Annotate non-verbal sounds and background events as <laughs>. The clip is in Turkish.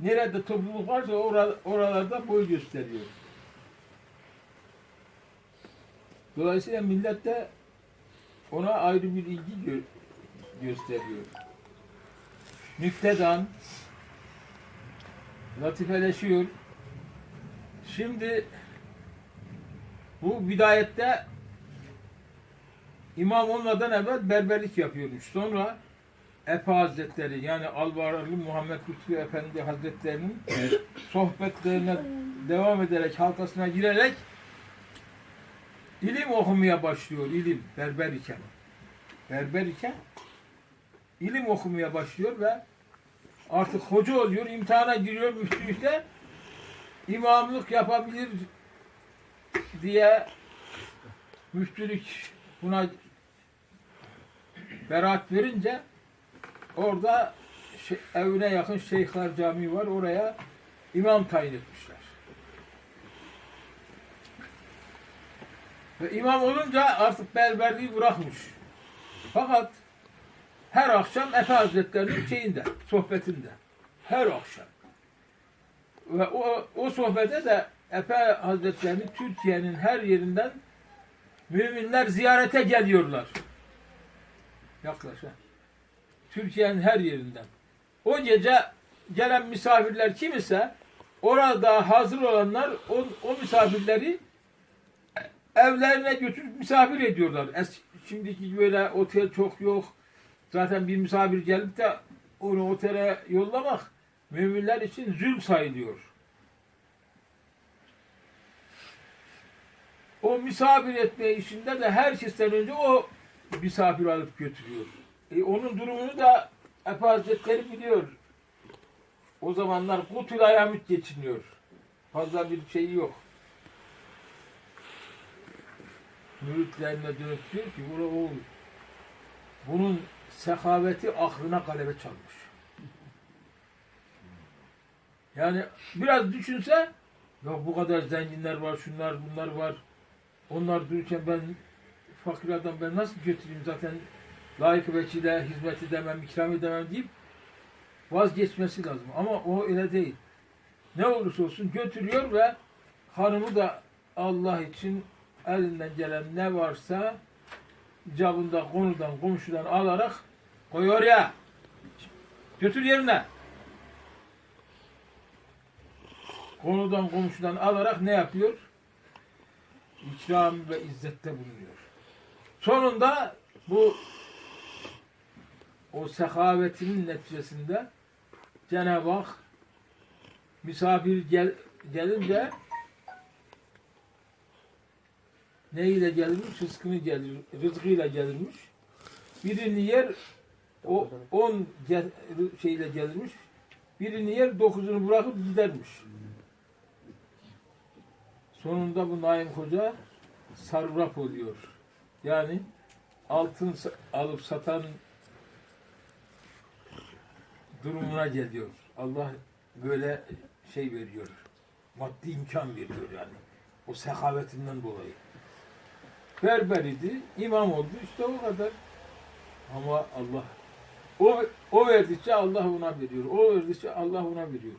Nerede topluluk varsa ora- oralarda boy gösteriyor. Dolayısıyla millet de ona ayrı bir ilgi gö- gösteriyor. Nüktedan latifeleşiyor. Şimdi bu bidayette imam olmadan evvel berberlik yapıyormuş. Sonra Efe Hazretleri yani Alvarlı Muhammed Lütfü Efendi Hazretlerinin sohbetlerine devam ederek halkasına girerek ilim okumaya başlıyor. ilim berber iken. Berber iken ilim okumaya başlıyor ve artık hoca oluyor, imtihana giriyor <laughs> müftülükte imamlık yapabilir diye müftülük buna beraat verince orada şey- evine yakın Şeyhler Camii var. Oraya imam tayin etmişler. Ve imam olunca artık berberliği bırakmış. Fakat her akşam Efe Hazretleri'nin şeyinde, sohbetinde. Her akşam. Ve o, o sohbete de Efe Hazretleri'ni Türkiye'nin her yerinden müminler ziyarete geliyorlar. Yaklaş ha. Türkiye'nin her yerinden. O gece gelen misafirler kim ise orada hazır olanlar o, o misafirleri evlerine götürüp misafir ediyorlar. Es, şimdiki böyle otel çok yok. Zaten bir misafir gelip de onu otele yollamak müminler için zulm sayılıyor. O misafir etme işinde de herkesten önce o misafir alıp götürüyor. E, onun durumunu da Efe Hazretleri biliyor. O zamanlar kutul ayamit geçiniyor. Fazla bir şeyi yok. Müritlerine dönüp diyor ki "Ula oğul, bunun sehaveti aklına galebe çalmış. Yani biraz düşünse ya bu kadar zenginler var, şunlar bunlar var. Onlar dururken ben fakir adam ben nasıl götüreyim zaten layık veçile hizmet edemem, ikram edemem deyip vazgeçmesi lazım. Ama o öyle değil. Ne olursa olsun götürüyor ve hanımı da Allah için elinden gelen ne varsa icabında konudan, komşudan alarak koyuyor ya. Götür yerine. Konudan, komşudan alarak ne yapıyor? İkram ve izzette bulunuyor. Sonunda bu o sehavetinin neticesinde Cenab-ı Hak misafir gel, gelince neyle gelirmiş? Rızkını gelir, rızkıyla gelirmiş. Birini yer o on gel, şeyle gelirmiş. Birini yer dokuzunu bırakıp gidermiş. Sonunda bu Naim Hoca sarraf oluyor. Yani altın alıp satan durumuna geliyor. Allah böyle şey veriyor. Maddi imkan veriyor yani. O sehavetinden dolayı. Berber idi, imam oldu işte o kadar. Ama Allah o o verdikçe Allah ona veriyor. O verdikçe Allah ona veriyor.